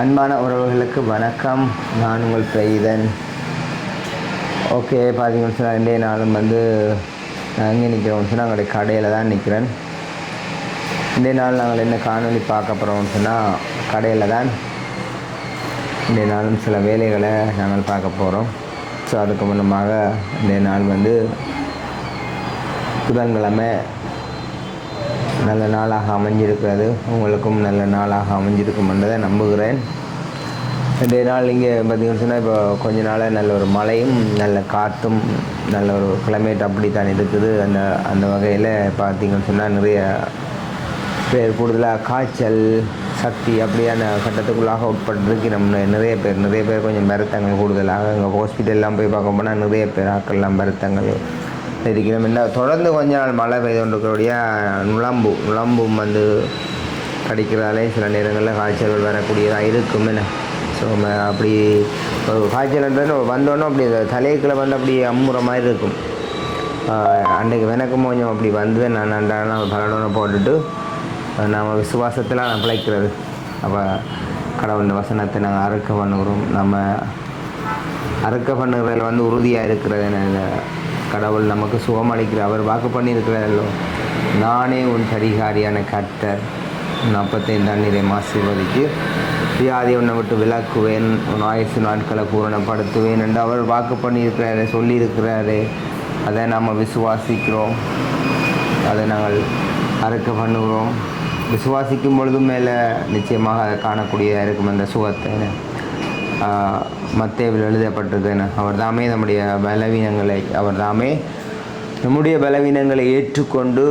அன்பான உறவுகளுக்கு வணக்கம். நான் உங்கள் பெய்தன் ஓகே பார்த்தீங்கன்னு சொன்னால் ரெண்டே நாளும் வந்து நான் எங்கே நிற்கிறோம்னு சொன்னால் எங்களுடைய கடையில் தான் நிற்கிறேன் ரெண்டே நாள் நாங்கள் என்ன காணொளி பார்க்க போகிறோம்னு சொன்னால் கடையில் தான் ரெண்டே நாளும் சில வேலைகளை நாங்கள் பார்க்க போகிறோம் ஸோ அதுக்கு முன்னமாக ரெண்டே நாள் வந்து புதன்கிழமை நல்ல நாளாக அமைஞ்சிருக்கிறது. உங்களுக்கும் நல்ல நாளாக அமைஞ்சிருக்கும்ன்றதை நம்புகிறேன். இன்றைய நாள் இங்கே பார்த்தீங்கன்னு சொன்னால் இப்போ கொஞ்ச நாளாக நல்ல ஒரு மழையும் நல்ல காற்றும் நல்ல ஒரு கிளைமேட் அப்படி தான் இருக்குது. அந்த அந்த வகையில் பார்த்தீங்கன்னு சொன்னால் நிறைய பேர் கூடுதலாக காய்ச்சல் சக்தி அப்படியான கட்டத்துக்குள்ளாக உட்பட்டிருக்கு நம்ம நிறைய பேர் நிறைய பேர் கொஞ்சம் மருத்தங்கள் கூடுதலாக. அங்கே ஹாஸ்பிட்டல்லாம் போய் பார்க்க போனால் நிறைய பேர் ஆக்கள்லாம் மருத்தங்கள் இருக்கிறோம் என்ன தொடர்ந்து கொஞ்ச நாள் மழை பெய்து கொண்டிருக்கிறபடியா நுழம்பு நுழம்பும் வந்து கடிக்கிறதாலே சில நேரங்களில் காய்ச்சல்கள் வரக்கூடியதாக இருக்கும் என்ன? ஸோ அப்படி ஒரு காய்ச்சல்ன்றது வந்தோன்னே அப்படி தலைக்குள்ள வந்து அப்படி அம்முற மாதிரி இருக்கும். அன்றைக்கு வினக்கும் கொஞ்சம் அப்படி வந்து நான் நன்றான பலனோட போட்டுட்டு நம்ம விசுவாசத்தில் நான் பிழைக்கிறது. அப்போ கடவுள் வசனத்தை நாங்கள் அறுக்க பண்ணுகிறோம். நம்ம அறுக்க பண்ணுறதுல வந்து உறுதியாக இருக்கிறது என்ன கடவுள் நமக்கு சுகம் அளிக்கிற அவர் வாக்கு பண்ணியிருக்கிறாரோ நானே உன் பரிகாரியான கர்த்தர். நாற்பத்தைந்து தண்ணீரை ஆசீர்வதித்து வியாதி உன்னை விட்டு விளக்குவேன் உன் ஆயுசு நாட்களை பூரணப்படுத்துவேன் என்று அவர் வாக்கு பண்ணியிருக்கிறாரு சொல்லியிருக்கிறாரு. அதை நாம் விசுவாசிக்கிறோம். அதை நாங்கள் அறுக்க பண்ணுகிறோம். விசுவாசிக்கும் பொழுதும் மேலே நிச்சயமாக அதை காணக்கூடியதாக இருக்கும் அந்த சுகத்தை. மத்தேவில் எழுதப்பட்டிருக்கேன் அவர் தாமே நம்முடைய பலவீனங்களை அவர் தாமே நம்முடைய பலவீனங்களை ஏற்றுக்கொண்டு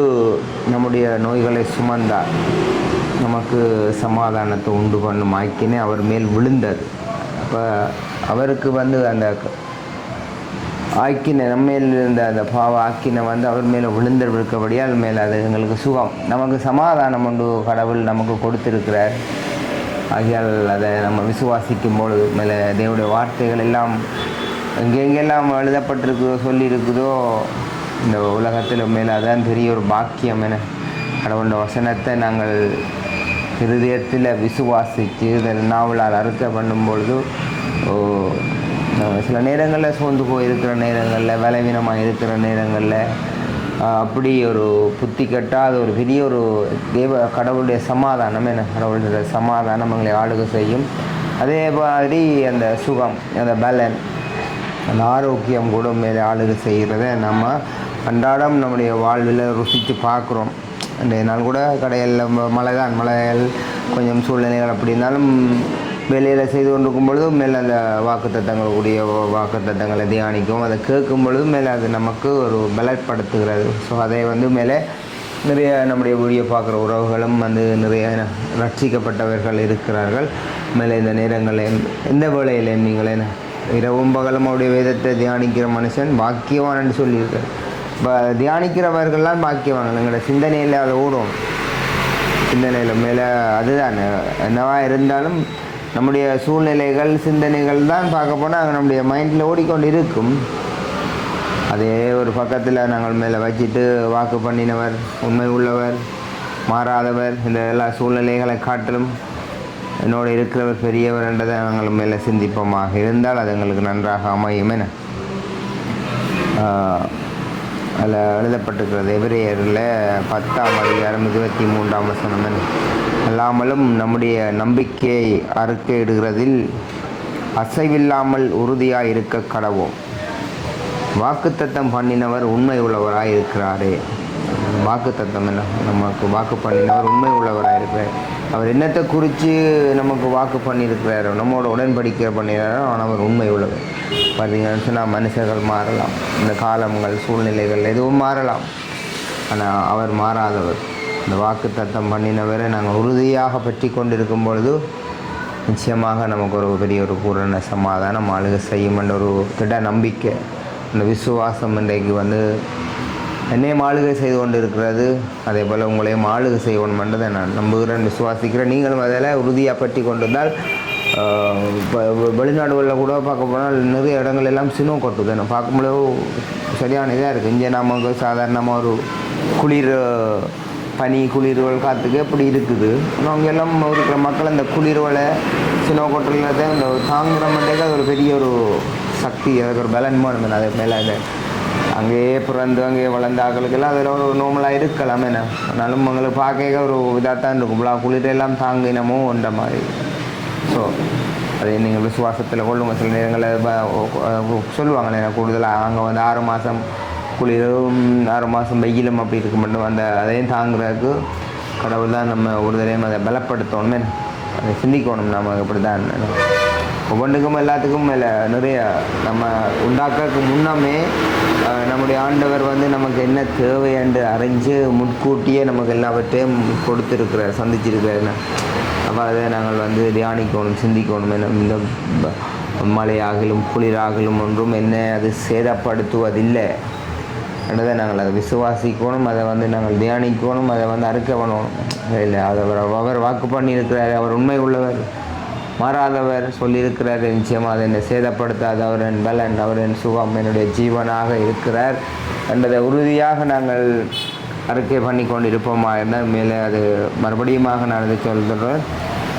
நம்முடைய நோய்களை சுமந்தார். நமக்கு சமாதானத்தை உண்டு பண்ணும் ஆக்கினே அவர் மேல் விழுந்தது அப்போ அவருக்கு வந்து அந்த ஆக்கின நம்மேல் இருந்த அந்த பாவ ஆக்கினை வந்து அவர் மேலே விழுந்திருக்கபடியால் மேலே அது எங்களுக்கு சுகம். நமக்கு சமாதானம் உண்டு கடவுள் நமக்கு கொடுத்துருக்கிறார். ஆகையால் அதை நம்ம விசுவாசிக்கும் பொழுது மேலே தேவனுடைய வார்த்தைகள் எல்லாம் எங்கெங்கெல்லாம் எழுதப்பட்டிருக்குதோ சொல்லியிருக்குதோ இந்த உலகத்தில் மேலே அதான் பெரிய ஒரு பாக்கியம் என கடவுளுடைய வசனத்தை நாங்கள் இருதயத்தில் விசுவாசித்து இதில் நாவலால் அறுக்க பண்ணும்பொழுது சில நேரங்களில் சோர்ந்து போயிருக்கிற நேரங்களில் பலவீனமாக இருக்கிற நேரங்களில் அப்படி ஒரு புத்தி கட்டாத ஒரு பெரிய ஒரு தேவ கடவுளுடைய சமாதானம் என்ன? கடவுளுடைய சமாதானம் எங்களை ஆளுக செய்யும். அதே மாதிரி அந்த சுகம் அந்த பலன் அந்த ஆரோக்கியம் கூட மேலே ஆளுக செய்கிறத நம்ம அன்றாடம் நம்முடைய வாழ்வில் ருசித்து பார்க்குறோம். இன்றைய நாள் கூட கடையில் மழை தான் மழைகள் கொஞ்சம் சூழ்நிலைகள் அப்படி இருந்தாலும் வெளியில் செய்து கொண்டிருக்கும் பொழுதும் மேலே அந்த வாக்கு தத்தங்களுடைய வாக்கு தத்தங்களை தியானிக்கும் அதை கேட்கும் பொழுது மேலே அது நமக்கு ஒரு பலப்படுத்துகிறது. ஸோ அதை வந்து மேலே நிறைய நம்முடைய வீடியோ பார்க்குற உறவுகளும் வந்து நிறைய ரட்சிக்கப்பட்டவர்கள் இருக்கிறார்கள். மேலே இந்த நேரங்களில் எந்த வேளையிலையும் நீங்கள் என்ன இரவும் பகலும் அவருடைய வேதத்தை தியானிக்கிற மனுஷன் பாக்கியவான்னு சொல்லியிருக்கார். இப்போ தியானிக்கிறவர்கள்லாம் பாக்கியவான். எங்களோட சிந்தனையில் அதை ஓடும். சிந்தனையில் மேலே அதுதான். என்னவாக இருந்தாலும் நம்முடைய சூழ்நிலைகள் சிந்தனைகள் தான் பார்க்க போனால் நம்முடைய மைண்டில் ஓடிக்கொண்டு இருக்கும் அதே ஒரு பக்கத்தில் நாங்கள் மேலே வச்சுட்டு வாக்கு பண்ணினவர் உண்மை உள்ளவர் மாறாதவர் இந்த எல்லா சூழ்நிலைகளை காட்டிலும் என்னோடு இருக்கிறவர் பெரியவர் என்றதை நாங்கள் மேலே சிந்திப்போமாக இருந்தால் அது எங்களுக்கு நன்றாக அமையும் என. அதில் எழுதப்பட்டிருக்கிறது எபிரேயரில் பத்தாம் அதிகாரம் இருபத்தி மூன்றாம் வசனம் அல்லாமலும் நம்முடைய நம்பிக்கையை அறுக்கையிடுகிறதில் அசைவில்லாமல் உறுதியாக இருக்க கடவோம். வாக்குத்தத்தம் பண்ணினவர் உண்மை உள்ளவராக இருக்கிறாரே வாக்குத்தத்தம் என்ன நமக்கு வாக்கு பண்ணினவர் உண்மை உள்ளவராக இருக்கிறார் அவர் என்னத்தை குறித்து நமக்கு வாக்கு பண்ணியிருக்கிறாரோ நம்மளோட உடன்படிக்கை பண்ணிடுறாரோ ஆனால் அவர் உண்மை உள்ளவர். பார்த்தீங்கன்னு சொன்னால் மனுஷர்கள் மாறலாம். இந்த காலங்கள் சூழ்நிலைகள் எதுவும் மாறலாம். ஆனால் அவர் மாறாதவர். இந்த வாக்கு தத்தம் பண்ணினவரை நாங்கள் உறுதியாக பற்றி கொண்டிருக்கும் பொழுது நிச்சயமாக நமக்கு ஒரு பெரிய ஒரு பூரண சமாதானம் ஆளுக செய்யும் என்ற ஒரு திட நம்பிக்கை அந்த விசுவாசம் இன்றைக்கு வந்து என்னையும் ஆளுகை செய்து கொண்டு இருக்கிறது அதே போல் உங்களையும் ஆளுகை செய்யணும் என்றதை நான் நம்புகிறேன் விசுவாசிக்கிறேன். நீங்களும் அதில் உறுதியாக பற்றி கொண்டிருந்தால் இப்போ வெளிநாடுகளில் கூட பார்க்க போனால் நிறைய இடங்கள் எல்லாம் சினோ கொட்டுது. நான் பார்க்கும்போது சரியான இதாக இருக்குது. இங்கே நமக்கு சாதாரணமாக ஒரு குளிர் பனி குளிர்வல் காற்றுக்கு அப்படி இருக்குது. ஆனால் எல்லாம் இருக்கிற மக்கள் அந்த குளிர்வலை சின்ன கொட்டலில் தான் இந்த தாங்குற மட்டும் அது ஒரு பெரிய ஒரு சக்தி அதுக்கு ஒரு பலன் வேணும். அது மேலே அதை அங்கேயே பிறந்து அங்கேயே வளர்ந்த ஆக்களுக்கெல்லாம் அதில் ஒரு நோமலாக இருக்கலாம் என்ன. ஆனாலும் உங்களுக்கு பார்க்க ஒரு இதாக தான் இருக்கும் இவ்வளோ குளிரெல்லாம் தாங்கினமோ ஒன்ற மாதிரி. ஸோ அதை நீங்கள் விசுவாசத்தில் கொள்ளுங்க சில நேரங்களில் சொல்லுவாங்க சொல்லுவாங்களே கூடுதலாக அங்கே வந்து ஆறு மாதம் குளிரும் ஆறு மாதம் வெயிலும் அப்படி இருக்க மட்டும் அந்த அதையும் தாங்குறதுக்கு கடவுள் தான் நம்ம ஒரு தடையும் அதை பலப்படுத்தணுமே. அதை சிந்திக்கணும். நம்ம இப்படி தான் ஒவ்வொன்றுக்கும் எல்லாத்துக்கும் மேலே நிறைய நம்ம உண்டாக்கிறதுக்கு முன்னமே நம்முடைய ஆண்டவர் வந்து நமக்கு என்ன தேவை என்று அறிஞ்சு முன்கூட்டியே நமக்கு எல்லாவற்றையும் கொடுத்துருக்கிறார் சந்திச்சிருக்கிறார் அப்போ அதை நாங்கள் வந்து தியானிக்கணும் சிந்திக்கணும். என்ன இந்த மழையாகலும் குளிராகலும் ஒன்றும் என்ன அது சேதப்படுத்துவதில்லை என்றதை நாங்கள் அதை விசுவாசிக்கணும் அதை வந்து நாங்கள் தியானிக்கணும் அதை வந்து அறுக்க பண்ணணும் இல்லை அதை அவர் அவர் வாக்கு பண்ணியிருக்கிறார் அவர் உண்மை உள்ளவர். மாறாதவர் சொல்லியிருக்கிறார். நிச்சயமாக அதை என்னை சேதப்படுத்தாத. அவர் என் பலன் அவர் என் சுகம் என்னுடைய ஜீவனாக இருக்கிறார் என்பதை உறுதியாக நாங்கள் அறிக்கை பண்ணி கொண்டு இருப்போமா இருந்தால் மேலே அது மறுபடியுமாக நான் இதை சொல்கிறேன்.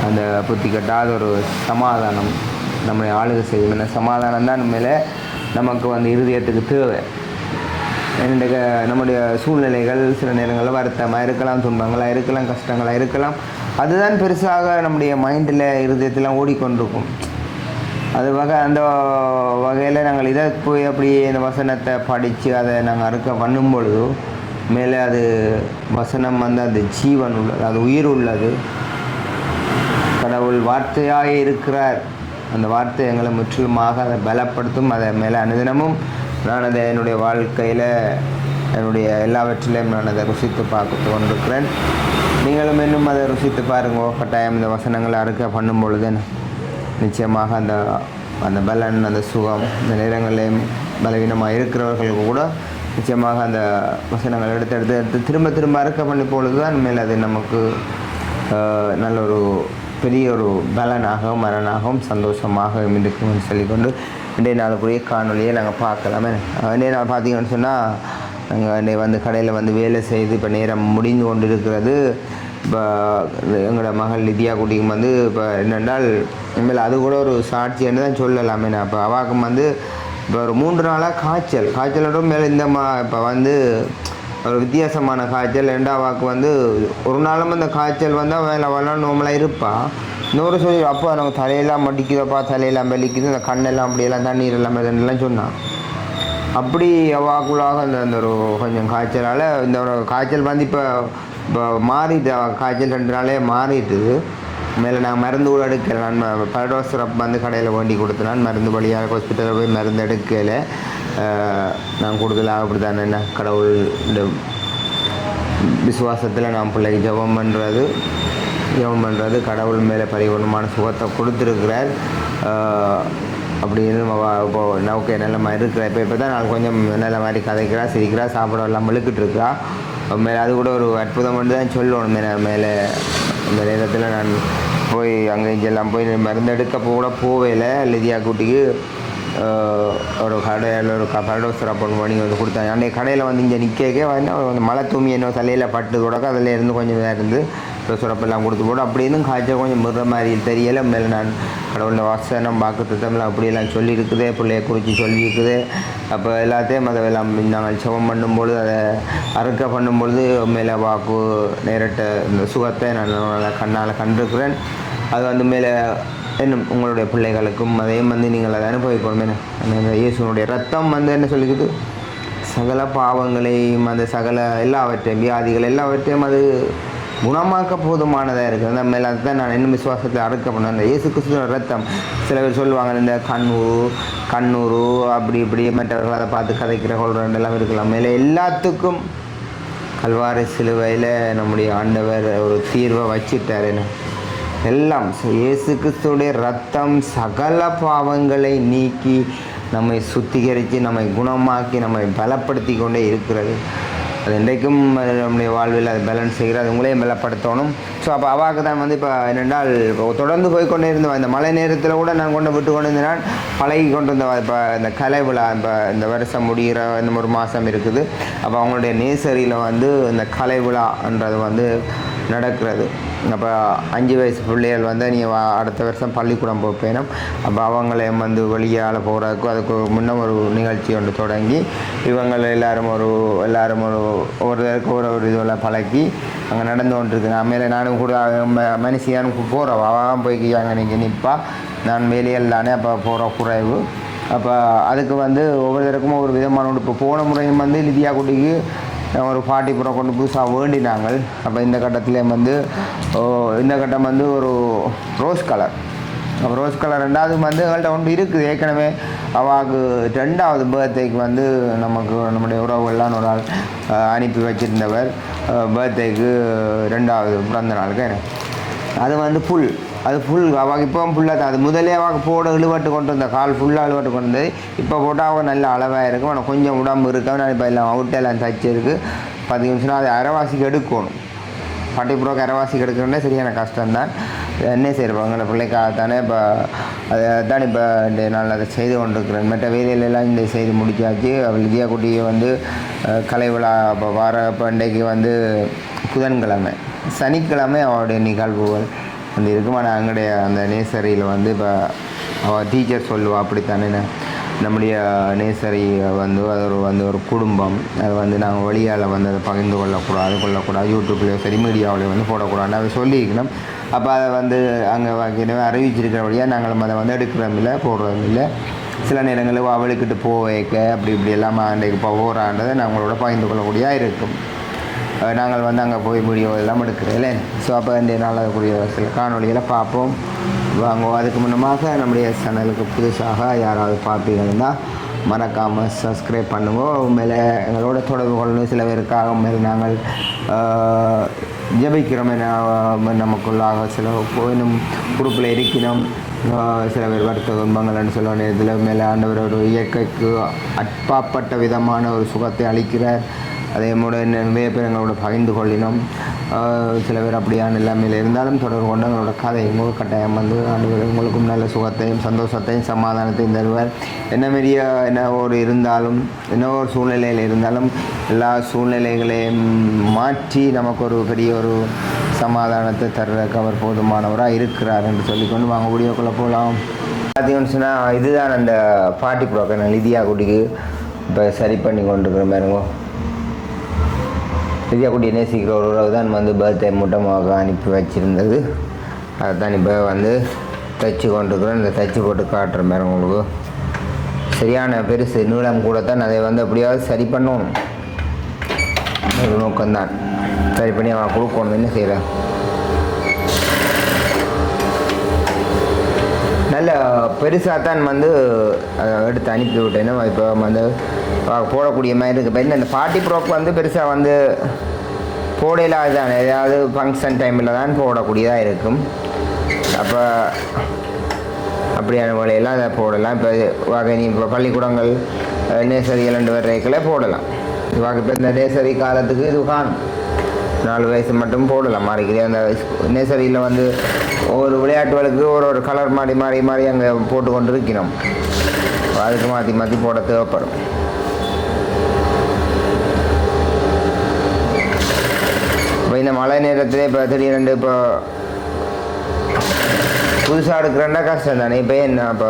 அந்த புத்தி கட்டாத ஒரு சமாதானம் நம்மளை ஆளுகை செய்யும். என்ன சமாதானம் தான் மேலே நமக்கு வந்து இருதயத்துக்கு தேவை. என்னுடைய நம்முடைய சூழ்நிலைகள் சில நேரங்களில் வருத்தமாக இருக்கலாம் துன்பங்களாக இருக்கலாம் கஷ்டங்களாக இருக்கலாம். அதுதான் பெருசாக நம்முடைய மைண்டில் இருதயத்திலாம் ஓடிக்கொண்டிருக்கும். அது வகை அந்த வகையில் நாங்கள் இதை போய் அப்படியே இந்த வசனத்தை படித்து அதை நாங்கள் அறுக்க பண்ணும் பொழுது மேலே அது வசனம் வந்து அது ஜீவன் உள்ளது அது உயிர் உள்ளது. கடவுள் வார்த்தையாக இருக்கிறார். அந்த வார்த்தை எங்களை முற்றிலுமாக அதை பலப்படுத்தும் அதை மேலே அனுதினமும் நான் அதை என்னுடைய வாழ்க்கையில் என்னுடைய எல்லாவற்றிலையும் நான் அதை ருசித்து பார்த்து கொண்டிருக்கிறேன் நீங்களும் இன்னும் அதை ருசித்து பாருங்க. கட்டாயம் இந்த வசனங்களை அறுக்க பண்ணும் பொழுது நிச்சயமாக அந்த அந்த பலன் அந்த சுகம் இந்த நேரங்களையும் பலவீனமாக இருக்கிறவர்களுக்கு கூட நிச்சயமாக அந்த வசனங்கள் எடுத்து எடுத்து எடுத்து திரும்ப திரும்ப அறுக்க பண்ணி பொழுது தான் மேலே அது நமக்கு நல்ல ஒரு பெரிய ஒரு பலனாகவும் மரணாகவும் சந்தோஷமாகவும் இருக்கும்னு சொல்லிக்கொண்டு இன்றைய நாளுக்குரிய காணொலியை நாங்கள் பார்க்கலாமே. இன்றைய நாள் பார்த்தீங்கன்னு சொன்னால் அங்கே வந்து கடையில் வந்து வேலை செய்து இப்போ நேரம் முடிந்து கொண்டு இருக்கிறது இப்போ எங்களோட மகள் நித்யா குட்டிக்கும் வந்து இப்போ என்னென்றால் இனிமேல் அது கூட ஒரு சாட்சின்னு தான் சொல்லலாமே. நான் இப்போ அவாக்கும் வந்து இப்போ ஒரு மூன்று நாளாக காய்ச்சல். காய்ச்சலோட மேலே இந்த மா இப்போ வந்து ஒரு வித்தியாசமான காய்ச்சல். ரெண்டாவாக்கு வந்து ஒரு நாளும் அந்த காய்ச்சல் வந்து வேலை அவெல்லாம் நோமலாக இருப்பாள் இன்னொரு சொல்லி அப்போ நம்ம தலையெல்லாம் மடிக்குதப்பா தலையெல்லாம் வலிக்குது அந்த கண்ணெல்லாம் அப்படியெல்லாம் தண்ணீர் எல்லாம் எல்லாம் சொன்னான். அப்படி அவாக்குள்ளாக அந்த அந்த ஒரு கொஞ்சம் காய்ச்சலால் இந்த ஒரு காய்ச்சல் வந்து இப்போ இப்போ மாறிட்டு காய்ச்சல் ரெண்டு நாளே மாறிட்டுது மேலே நான் மருந்து கூட எடுக்கலை. நான் பரடோஸ் சிரப் வந்து கடையில் வேண்டி கொடுத்தேன். மருந்து வழியாக ஹாஸ்பிட்டலில் போய் மருந்து எடுக்கலை. நான் கூடுதலாக அப்படி தானே என்ன? கடவுள் இந்த விசுவாசத்தில் நான் பிள்ளைக்கு ஜெபம் பண்ணுறது ஜபம் பண்ணுறது கடவுள் மேலே பரிபூர்ணமான சுகத்தை கொடுத்துருக்கிறார். அப்படின்னு அவ- இப்போ ஓகே நல்ல மாதிரி இருக்கிறா இப்போ இப்போ தான் நான் கொஞ்சம் நல்ல மாதிரி கதைக்கிறா சிரிக்கிறா சாப்பிட எல்லாம் மெழுக்கிட்டு இருக்கா. மேலே அது கூட ஒரு அற்புதம் மட்டும் தான் சொல்லணும். மேலே மேலே இந்த நேரத்தில் நான் போய் அங்கே இங்கெல்லாம் போய் மருந்து எடுக்கப்போ கூட போவேல லிதியா கூட்டிக்கு ஒரு கடையில் ஒரு பரடோ பொண்ணு பண்ணி வந்து கொடுத்தாங்க அன்றைய கடையில் வந்து இங்கே நிற்கவே வந்து அந்த மழை தூமி என்ன தலையில் பட்டு கூட அதில் இருந்து கொஞ்சம் இதாக இருந்து சுரப்பெல்லாம் கொடுத்து போட்டு அப்படின்னு காய்ச்சல் கொஞ்சம் முற மாதிரி தெரியலை. மேலே நான் கடவுளோட வாசனம் வாக்கு திட்டம்லாம் அப்படியெல்லாம் சொல்லியிருக்குது. பிள்ளைய குறித்து சொல்லியிருக்குது. அப்போ எல்லாத்தையும் அதை எல்லாம் நாங்கள் சவம் பண்ணும்பொழுது அதை அறுக்க பண்ணும்பொழுது மேலே வாக்கு நேரிட்ட இந்த சுகத்தை நான் கண்ணால் கண்டிருக்கிறேன். அது வந்து மேலே இன்னும் உங்களுடைய பிள்ளைகளுக்கும் அதையும் வந்து நீங்கள் அதை அனுபவிக்கணும். என்ன? அந்த இயேசுனுடைய ரத்தம் வந்து என்ன சொல்லிக்குது? சகல பாவங்களையும் அந்த சகல எல்லாவற்றையும் வியாதிகள் எல்லாவற்றையும் அது குணமாக்க போதுமானதாக இருக்குது அந்த மேலே அதுதான் நான் இன்னும் விசுவாசத்தை அறுக்க பண்ணேன் அந்த இயேசு கிறிஸ்துவ ரத்தம் சில பேர் சொல்லுவாங்க இந்த கண்ணூர் கண்ணூர் அப்படி இப்படி மற்றவர்கள் அதை பார்த்து கதைக்கிற கொள்றேன் எல்லாம் இருக்கலாம். மேலே எல்லாத்துக்கும் கல்வாரி சிலுவையில் நம்முடைய ஆண்டவர் ஒரு தீர்வை வச்சிட்டார். என்ன எல்லாம் இயேசு கிறிஸ்துடைய ரத்தம் சகல பாவங்களை நீக்கி நம்மை சுத்திகரித்து நம்மை குணமாக்கி நம்மை பலப்படுத்தி கொண்டே இருக்கிறது. அது இன்றைக்கும் அது நம்முடைய வாழ்வில் அது பேலன்ஸ் செய்கிற அது உங்களையும் பலப்படுத்தணும். ஸோ அப்போ அவாவுக்கு தான் வந்து இப்போ என்னென்றால் இப்போ தொடர்ந்து போய் கொண்டே இருந்தோம் இந்த மழை நேரத்தில் கூட நான் கொண்டு விட்டு கொண்டு இருந்தேன் பழகி கொண்டு இருந்த இப்போ இந்த கலை விழா இப்போ இந்த வருஷம் முடிகிற இந்த ஒரு மாதம் இருக்குது. அப்போ அவங்களுடைய நேசரியில் வந்து இந்த கலை விழான்றது வந்து நடக்கிறது. அப்போ அஞ்சு வயசு பிள்ளைகள் வந்து நீ அடுத்த வருஷம் பள்ளிக்கூடம் போப்பேனும். அப்போ அவங்களையும் வந்து வெளியால் போகிறதுக்கு அதுக்கு முன்ன ஒரு நிகழ்ச்சி ஒன்று தொடங்கி இவங்கள் எல்லாரும் ஒரு எல்லாரும் ஒரு ஒருத்தருக்கு ஒரு ஒரு இதில் பழக்கி அங்கே நடந்து கொண்டிருக்குங்க மேலே நானும் கூட ம- மனுஷியானும் போகிறோம் அவன் போய் அங்கே நீங்கள் நிற்பா நான் வெளியில் தானே அப்போ போகிற குறைவு. அப்போ அதுக்கு வந்து ஒவ்வொருத்தருக்கும் ஒரு விதமான இப்போ போன முறையும் வந்து லிதியா குட்டிக்கு ஒரு ஃபார்ட்டி ப்ரோ கொண்டு புதுசாக வேண்டினாங்க அப்போ இந்த கட்டத்துலேயும் வந்து இந்த கட்டம் வந்து ஒரு ரோஸ் கலர் ரோஸ் கலர் ரெண்டாவது வந்து எங்கள்கிட்ட ஒன்று இருக்குது. ஏற்கனவே அவாவுக்கு ரெண்டாவது பர்த்டேக்கு வந்து நமக்கு நம்முடைய உறவுகள்லாம் ஒரு ஆள் அனுப்பி வச்சுருந்தவர். பர்த்டேக்கு ரெண்டாவது பிறந்த நாளுக்கு அது வந்து ஃபுல் அது ஃபுல் அவங்க இப்போவும் ஃபுல்லாக தான். அது முதலே அவங்க போட இழுவட்டு கொண்டு வந்த கால் ஃபுல்லாக இழுவட்டு கொண்டு வந்தது. இப்போ போட்டால் அவங்க நல்ல அளவாக இருக்கும். ஆனால் கொஞ்சம் உடம்பு இருக்கும் நான் இப்போ எல்லாம் அவுட்டெல்லாம் தச்சிருக்கு பத்து நிமிஷம் அது அரைவாசிக்கு எடுக்கணும். பட்டி அரைவாசிக்கு எடுக்கணும்னா சரியான கஷ்டம்தான். என்ன செய்கிறோம் எங்களை பிள்ளைக்காக தானே இப்போ அதை தான் இப்போ இந்த நாள் அதை செய்து கொண்டிருக்கிறேன். மற்ற வேலையிலலாம் இந்த செய்து முடிச்சாச்சு. விஜயா குட்டியை வந்து கலை விழா இப்போ வார பண்டிகை வந்து புதன்கிழமை சனிக்கிழமை அவளுடைய நிகழ்வுகள். அந்த இருக்குமான ஆனால் அந்த நேசரியில் வந்து இப்போ அவள் டீச்சர் சொல்லுவா அப்படித்தானே? நம்முடைய நேசரி வந்து அது ஒரு வந்து ஒரு குடும்பம். அது வந்து நாங்கள் வழியால் வந்து அதை பகிர்ந்து கொள்ளக்கூடாது கொள்ளக்கூடாது. யூடியூப்லேயோ சரி மீடியாவிலையோ வந்து போடக்கூடாது அதை சொல்லியிருக்கணும். அப்போ அதை வந்து அங்கே ஏற்கனவே அறிவிச்சிருக்கிறபடியாக நாங்களும் அதை வந்து எடுக்கிறோம் இல்லை போடுறோம் இல்லை. சில நேரங்களில் அவளுக்கிட்டு போக அப்படி இப்படி எல்லாம் அன்றைக்கு போகிறான்றதை நாங்களோட பகிர்ந்து கொள்ளக்கூடியதாக இருக்கும். நாங்கள் வந்து அங்கே போய் வீடியோ எல்லாம் எடுக்கிறேன் ஸோ அப்போ இந்த நாளக்கூடிய சில காணொளிகளை பார்ப்போம் வாங்குவோம். அதுக்கு முன்னமாக நம்முடைய சேனலுக்கு புதுசாக யாராவது பார்ப்பீங்கன்னா மறக்காமல் சப்ஸ்கிரைப் பண்ணுவோம் உண்மையில் எங்களோட தொடர்பு கொள்ளணும். சில பேருக்காக உண்மையில் நாங்கள் ஜபிக்கிறோம் என, நமக்குள்ளாக சில இன்னும் குரூப்பில் இருக்கிறோம். சில பேர் வருத்த துன்பங்கள்னு சொல்லுவாங்க இதில் மேலே ஆண்டவர் ஒரு இயற்கைக்கு அற்பாப்பட்ட விதமான ஒரு சுகத்தை அளிக்கிறார் அதே போல நிறைய பேர் எங்களோட பகிர்ந்து கொள்ளினோம். சில பேர் அப்படியான இல்லாமல் இருந்தாலும் தொடர்பு கொண்டு எங்களோட கதை எங்களுக்கு கட்டாயம் வந்து ஆண்டு உங்களுக்கும் நல்ல சுகத்தையும் சந்தோஷத்தையும் சமாதானத்தையும் தருவார். என்ன மாரியா என்ன ஒரு இருந்தாலும் என்ன ஒரு சூழ்நிலையில் இருந்தாலும் எல்லா சூழ்நிலைகளையும் மாற்றி நமக்கு ஒரு பெரிய ஒரு சமாதானத்தை தர்றதுக்கு அவர் போதுமானவராக இருக்கிறார் என்று சொல்லிக்கொண்டு வாங்க வீடியோக்குள்ளே போகலாம் பார்த்தீங்கன்னு சொன்னால் இதுதான் அந்த பாட்டி புரோக்கர் லிதியா குட்டிக்கு இப்போ சரி பண்ணி கொண்டிருக்கிற மாதிரி வித்யாக்குட்டியை நேசிக்கிற ஒரு உறவு தான் வந்து பர்த்டே மூட்டமாக அனுப்பி வச்சுருந்தது. அதுதான் இப்போ வந்து தைச்சு கொண்டுருக்குறோம். இந்த தைச்சு போட்டு காட்டுற மாதிரி உங்களுக்கு. சரியான பெருசு நீளம் கூட தான் அதை வந்து எப்படியாவது சரி பண்ணணும். ஒரு நோக்கம்தான். சரி பண்ணி அவன் கொடுக்கணும். என்ன செய்கிறேன் நல்ல பெருசாக தான் வந்து அதை எடுத்து அனுப்பி விட்டேன் இப்போ வந்து போடக்கூடிய மாதிரி இருக்குது இப்போ இந்த பார்ட்டி ப்ரோக் வந்து பெருசாக வந்து போடையில் அதுதான் ஏதாவது ஃபங்க்ஷன் டைமில் தான் போடக்கூடியதாக இருக்கும். அப்போ அப்படியான வேலையெல்லாம் அதை போடலாம். இப்போ வகை நீ இப்போ பள்ளிக்கூடங்கள் அஹ், நேசரி இரண்டு வரைக்கில் போடலாம். வகை இப்போ இந்த நேசரி காலத்துக்கு இது காணும். நாலு வயசு மட்டும் போடலாம் மாறிக்கிறேன் அந்த நேசரியில் வந்து ஒவ்வொரு விளையாட்டுகளுக்கு ஒரு ஒரு கலர் மாறி மாறி மாறி அங்கே போட்டு கொண்டு இருக்கணும் அதுக்கு மாற்றி மாற்றி போட தேவைப்படும். இப்போ இந்த மழை நேரத்திலே இப்போ திடீரெண்டு இப்போ புதுசாக எடுக்கிறேன்னா கஷ்டம் தானே இப்போ என்ன இப்போ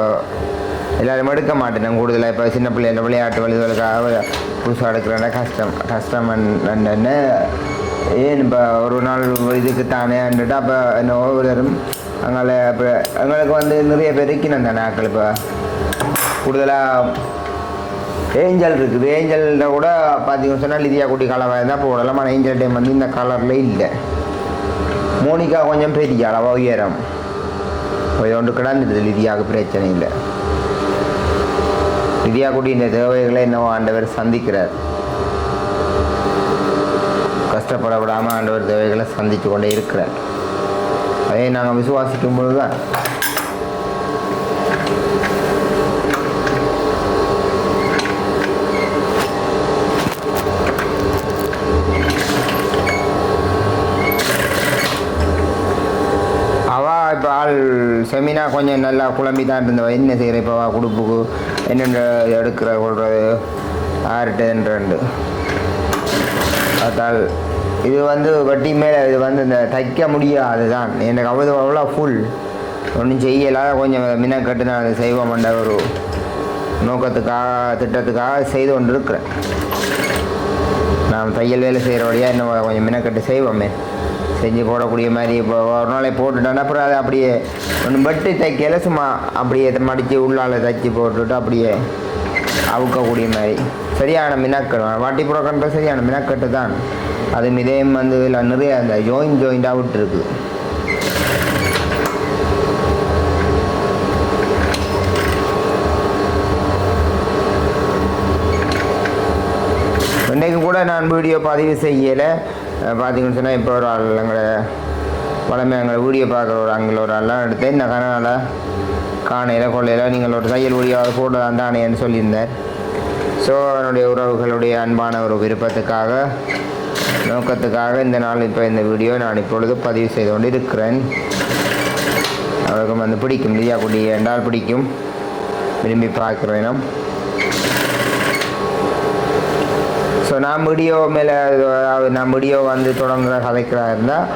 எல்லாரும் எடுக்க மாட்டேன் கூடுதலாக இப்போ சின்ன பிள்ளைங்க விளையாட்டு வழிகளுக்காக புதுசாக எடுக்கிறேன்னா கஷ்டம். கஷ்டம் என்ன ஏன் இப்போ ஒரு நாள் இதுக்கு தானேன்ட்டு அப்போ என்ன ஒவ்வொருத்தரும் அங்கே இப்போ எங்களுக்கு வந்து நிறைய பேர் இருக்கணும் தானே ஆக்கள் இப்போ? கூடுதலாக ஏஞ்சல் இருக்குது. ஏஞ்சலில் கூட பார்த்தீங்கன்னு சொன்னால் லிதியா குட்டி கலவாக தான் போடலாம். ஆனால் ஏஞ்சல் டைம் வந்து இந்த கலரில் இல்லை. மோனிகா கொஞ்சம் பெரிய அளவாக உயரம். ஒன்று கிடந்துடுது. லிதியாவுக்கு பிரச்சனை இல்லை. லிதியா குட்டி இந்த தேவைகளை என்னவோ ஆண்டவர் சந்திக்கிறார். கஷ்டப்பட விடாமல் ஆண்டவர் தேவைகளை சந்தித்து கொண்டே இருக்கிறார். அதே நாங்கள் விசுவாசிக்கும் பொழுது தான் இப்போ ஆள் செமினா கொஞ்சம் நல்லா குழம்பி தான் இருந்தவ என்ன செய்கிற இப்போ வா குடுப்புக்கு? என்னென்ன எடுக்கிற கொள்வது ஆறுட்டு ரெண்டு. அதால் இது வந்து வட்டி மேலே இது வந்து இந்த தைக்க முடியாது தான் எனக்கு அவ்வளோ அவ்வளோ ஃபுல் ஒன்றும் செய்யலாத கொஞ்சம் மினக்கட்டு நான் அதை செய்வோம்ன்ற ஒரு நோக்கத்துக்காக திட்டத்துக்காக செய்து கொண்டு இருக்கிறேன் நான் தையல் வேலை செய்கிற வழியாக இன்னும் கொஞ்சம் மினக்கட்டு செய்வோமே. செஞ்சு போடக்கூடிய மாதிரி இப்போ ஒரு நாளை போட்டுட்டோன்னா அப்புறம் அதை அப்படியே ஒன்று பட்டு தைக்கல சும்மா அப்படியே மடித்து உள்ளால தைச்சி போட்டுட்டு அப்படியே அவுக்கக்கூடிய மாதிரி. சரியான மினக்கட்டு. வாட்டி புறக்கன்ற சரியான மினக்கட்டு தான் அது மிதயம் வந்து இதில் நிறைய அந்த ஜாயின் ஜாயிண்டாக விட்டுருக்கு இன்றைக்கு கூட நான் வீடியோ பதிவு செய்யலை. பார்த்தீங்கன்னு சொன்னால் இப்போ ஒரு ஆள் எங்களை வளமை எங்களை வீடியோ பார்க்குற ஒரு அங்கே ஒரு ஆள்லாம் எடுத்தேன். இந்த கனவில் காணையில் கொள்ளையில் நீங்கள் ஒரு தையல் வீடியோவை போடலாம் தானேன்னு சொல்லியிருந்தார். ஸோ என்னுடைய உறவுகளுடைய அன்பான ஒரு விருப்பத்துக்காக நோக்கத்துக்காக இந்த நாள் இப்போ இந்த வீடியோ நான் இப்பொழுது பதிவு செய்து கொண்டு இருக்கிறேன் அவருக்கும் வந்து பிடிக்கும். லியா குடி என்றால் பிடிக்கும். விரும்பி பார்க்குறேனும் ஸோ நான் வீடியோ மேலே நான் வீடியோ வந்து தொடங்குற கதைக்கிறா இருந்தால்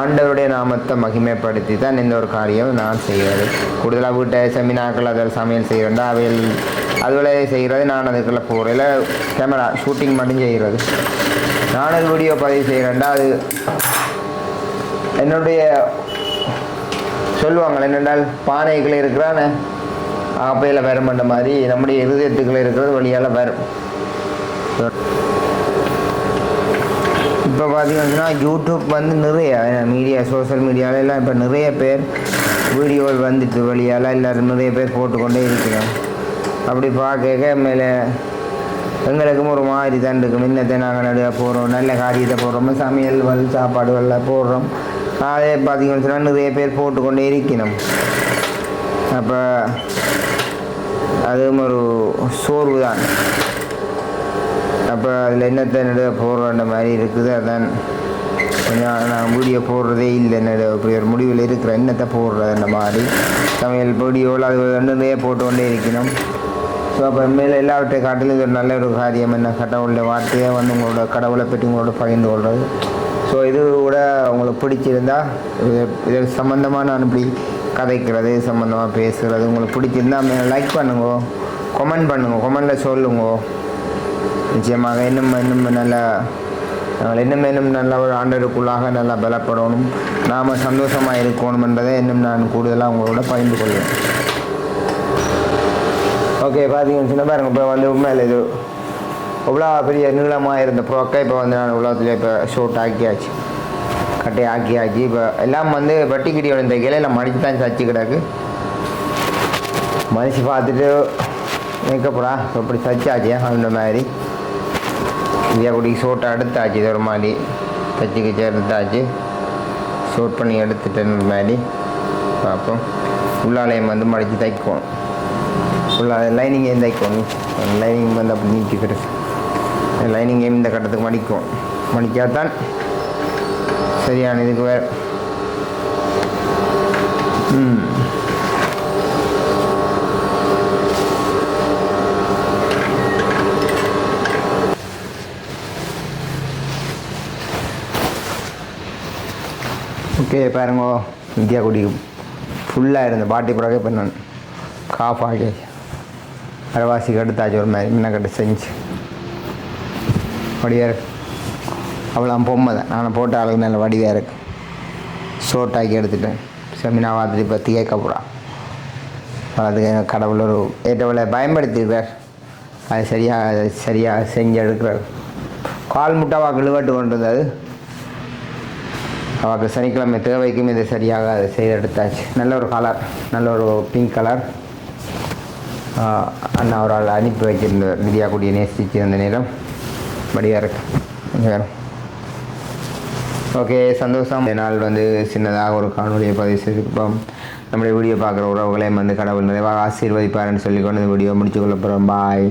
ஆண்டவருடைய நாமத்தை மகிமைப்படுத்தி தான் இந்த ஒரு காரியம் நான் செய்கிறது. கூடுதலாக வீட்டை செமினாக்கள் அதில் சமையல் செய்கிறேன்டா அவையில் அதுவரை செய்கிறது. நான் அதுக்குள்ளே போகிறதில்ல கேமரா ஷூட்டிங் மட்டும் செய்கிறது. நானும் வீடியோ பதிவு செய்கிறேன்டா அது என்னுடைய சொல்லுவாங்க என்னென்றால் பானைகள் இருக்கிறானே ஆப்பையில் வருமன்ற மாதிரி நம்முடைய இருதயத்துக்குள்ள இருக்கிறது வழியால் வரும். இப்போ பார்த்தீங்கன்னா யூடியூப் வந்து நிறைய மீடியா சோஷியல் மீடியாவில் எல்லாம் இப்போ நிறைய பேர் வீடியோவில் வந்துட்டு வழியால் எல்லோரும் நிறைய பேர் போட்டுக்கொண்டே இருக்கிறோம் அப்படி பார்க்க மேலே எங்களுக்கும் ஒரு மாதிரி தான் இருக்கும். இன்னத்தை நாங்கள் நிறையா போகிறோம் நல்ல காரியத்தை போடுறோம். சமையல் வல் சாப்பாடுகள்லாம் போடுறோம். அதே பார்த்தீங்கன்னு சொன்னால் நிறைய பேர் போட்டுக்கொண்டே இருக்கணும். அப்போ அதுவும் ஒரு சோர்வு தான். அப்போ அதில் என்னத்தை நடுவ போடுறோன்ற மாதிரி இருக்குது. அதான் கொஞ்சம் நான் வீடியோ போடுறதே இல்லை. என்னோட இப்படி ஒரு முடிவில் இருக்கிற என்னத்தை போடுறதுன்ற மாதிரி. சமையல் வீடியோவில் அது நிறைய போட்டு கொண்டே இருக்கணும். ஸோ அப்போ மேலே எல்லாவற்றை காட்டிலும் இது ஒரு நல்ல ஒரு காரியம். என்ன கடவுளுடைய வார்த்தையை வந்து உங்களோட கடவுளை பற்றி உங்களோட பகிர்ந்து கொள்வது. ஸோ இது கூட உங்களுக்கு பிடிச்சிருந்தா இது இது சம்மந்தமாக நான் இப்படி கதைக்கிறது சம்மந்தமாக பேசுகிறது உங்களுக்கு பிடிச்சிருந்தா லைக் பண்ணுங்க கொமெண்ட் பண்ணுங்க கொமெண்டில் சொல்லுங்க. நிச்சயமாக இன்னும் இன்னும் நல்லா நாங்கள் இன்னும் இன்னும் நல்ல ஒரு ஆண்டருக்குள்ளாக நல்லா பலப்படணும். நாம் சந்தோஷமாக இருக்கணும் என்பதை இன்னும் நான் கூடுதலாக உங்களோட பகிர்ந்து கொள்வேன் ஓகே பார்த்தீங்கன்னு சொன்னால் பாருங்க இப்போ வந்து உண்மையில் இது இவ்வளோ பெரிய நீளமாக இருந்த ப்ரோக்கை இப்போ வந்து நான் உலகத்தில் இப்போ ஷோட் ஆக்கியாச்சு. கட்டை ஆக்கியாச்சு. இப்போ எல்லாம் வந்து வட்டி இந்த கிளையில் மடித்து தான் சச்சி கிடக்கு. மனுஷி பார்த்துட்டு மேக்கப்படா இப்படி சச்சாச்சு அந்த மாதிரி? இந்தியா குடிக்கு ஷோட்டை எடுத்தாச்சு இது ஒரு மாதிரி. தச்சு கிச்சு எடுத்தாச்சு ஷோட் பண்ணி எடுத்துட்டேன்னு மாதிரி. பார்ப்போம். உள்ளாலயம் வந்து மடித்து தைக்கணும். லைனிங் ஏன் லைனிங் வந்து அப்படி நீக்கிக்கிறது லைனிங் ஏம் இந்த கட்டத்துக்கு மடிக்கும். மடிக்காதான் சரியான இதுக்கு வேறு. ம். ஓகே பாருங்க. இந்தியா குடிக்கும். ஃபுல்லாக இருந்த பாட்டி பிறகு இப்போ நான் காஃப் ஆகி அரைவாசிக்கு எடுத்தாச்சு ஒரு மாதிரி. முன்னக்கட்டு செஞ்சு. வடிவாக இருக்கு அவ்வளோ பொம்மை தான். நான் போட்ட அளவுக்கு நல்ல வடிவாக இருக்கு. ஷோட்டாக்கி எடுத்துட்டேன். செமினா பார்த்துட்டு இப்போ கேட்க போகிறா அதுக்கு எங்கள் கடவுள் ஒரு ஏற்றவளை பயன்படுத்தியிருக்கார். அது சரியாக சரியாக செஞ்சு எடுக்கிறார். கால் முட்டாவா கிழுவட்டு கொண்டு வந்தது. அவருக்கு சனிக்கிழமை தேவைக்கும் இது சரியாக அதை செய்து எடுத்தாச்சு. நல்ல ஒரு கலர் நல்ல ஒரு பிங்க் கலர் அண்ணா ஒரு ஆள் அனுப்பி வச்சிருந்த விதியா கூடிய நேசிச்சு அந்த நேரம் படியாக இருக்கு. வேணும் ஓகே சந்தோஷம். நாள் வந்து சின்னதாக ஒரு காணொலியை பதிவு செய்திருப்போம். நம்முடைய வீடியோ பார்க்குற உறவுகளையும் வந்து கடவுள் நிறைவாக ஆசீர்வதிப்பாருன்னு சொல்லிக்கொண்டு இந்த வீடியோ முடிச்சு கொள்ள போகிறோம் பாய்